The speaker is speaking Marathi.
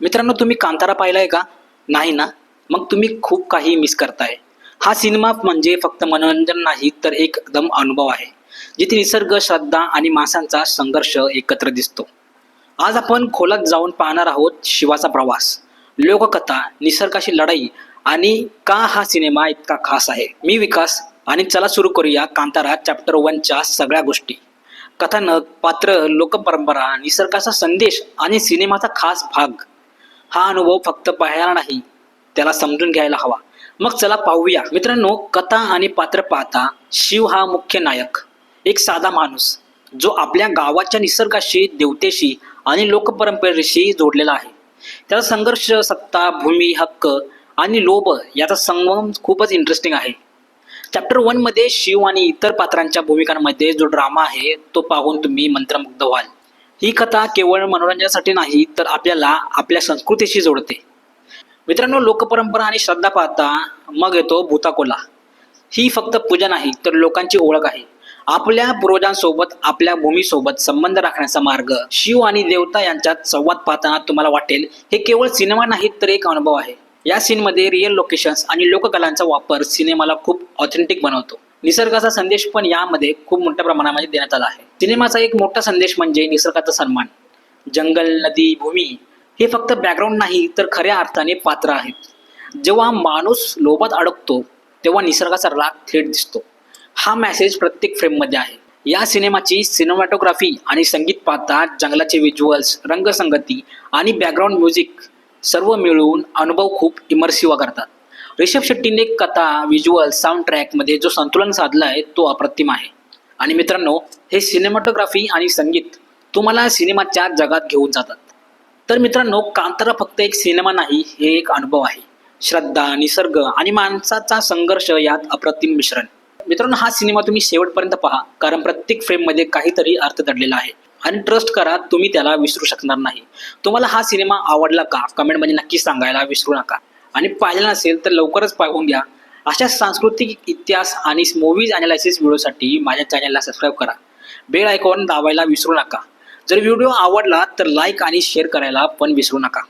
मित्रांनो तुम्ही कांतारा पाहिलाय का? नाही ना? मग तुम्ही खूप काही मिस करताय. हा सिनेमा म्हणजे फक्त मनोरंजन नाही तर एकदम अनुभव आहे जिथे निसर्ग श्रद्धा आणि मासांचा संघर्ष एकत्र दिसतो. आज आपण खोलात जाऊन पाहणार आहोत शिवाचा प्रवास लोककथा निसर्गाशी लढाई आणि का हा सिनेमा इतका खास आहे. मी विकास आणि चला सुरू करूया कांतारा चॅप्टर वनच्या सगळ्या गोष्टी. कथानक पात्र लोकपरंपरा निसर्गाचा संदेश आणि सिनेमाचा खास भाग. हा अनुभव फक्त पाहायला नाही त्याला समजून घ्यायला हवा. मग चला पाहूया. मित्रांनो कथा आणि पात्र पाहता शिव हा मुख्य नायक एक साधा माणूस जो आपल्या गावाच्या निसर्गाशी देवतेशी आणि लोकपरंपरेशी जोडलेला आहे. त्याचा संघर्ष सत्ता भूमी हक्क आणि लोभ याचा संगम खूपच इंटरेस्टिंग आहे. चॅप्टर वनमध्ये शिव आणि इतर पात्रांच्या भूमिकांमध्ये जो ड्रामा आहे तो पाहून तुम्ही मंत्रमुग्ध व्हाल. ही कथा केवळ मनोरंजनासाठी नाही तर आपल्याला आपल्या संस्कृतीशी जोडते. मित्रांनो लोकपरंपरा आणि श्रद्धा पाहता मग येतो भूताकोला. ही फक्त पूजा नाही तर लोकांची ओळख आहे. आपल्या पूर्वजांसोबत आपल्या भूमीसोबत संबंध राखण्याचा मार्ग शिव आणि देवता यांच्यात संवाद पाहताना तुम्हाला वाटेल हे केवळ सिनेमा नाही तर एक अनुभव आहे. या सीनमध्ये रिअल लोकेशन्स आणि लोककलांचा वापर सिनेमाला खूप ऑथेंटिक बनवतो. निसर्गाचा संदेश पण यामध्ये खूप मोठ्या प्रमाणामध्ये देण्यात आला आहे. सिनेमाचा एक मोठा संदेश म्हणजे निसर्गाचा सन्मान. जंगल नदी भूमी हे फक्त बॅकग्राऊंड नाही तर खऱ्या अर्थाने पात्र आहेत. जेव्हा माणूस लोभात अडकतो तेव्हा निसर्गाचा राग थेट दिसतो. हा मेसेज प्रत्येक फ्रेममध्ये आहे. या सिनेमाची सिनेमॅटोग्राफी आणि संगीत पाहता जंगलाचे व्हिज्युअल्स रंगसंगती आणि बॅकग्राऊंड म्युझिक सर्व मिळून अनुभव खूप इमर्सिव्ह करतात. रिषभ शेट्टीने कथा व्हिज्युअल साऊंड ट्रॅकमध्ये जो संतुलन साधला आहे तो अप्रतिम आहे. आणि मित्रांनो हे सिनेमॅटोग्राफी आणि संगीत तुम्हाला सिनेमाच्या जगात घेऊन जातात. तर मित्रांनो कांतारा फक्त एक सिनेमा नाही हे एक अनुभव आहे. श्रद्धा निसर्ग आणि माणसाचा संघर्ष यात अप्रतिम मिश्रण. मित्रांनो हा सिनेमा तुम्ही शेवटपर्यंत पहा कारण प्रत्येक फ्रेममध्ये काहीतरी अर्थ दडलेला आहे. आणि ट्रस्ट करा तुम्ही त्याला विसरू शकणार नाही. तुम्हाला हा सिनेमा आवडला का? कमेंटमध्ये नक्की सांगायला विसरू नका. आणि पाहिला नसेल तर लवकरच पाहून घ्या. अशा सांस्कृतिक इतिहास आणि मूवीज अनालिसिस व्हिडिओसाठी माझ्या चॅनलला सबस्क्राईब करा. बेल आयकॉन दाबायला विसरू नका. जर व्हिडिओ आवडला तर लाईक आणि शेअर करायला पण विसरू नका.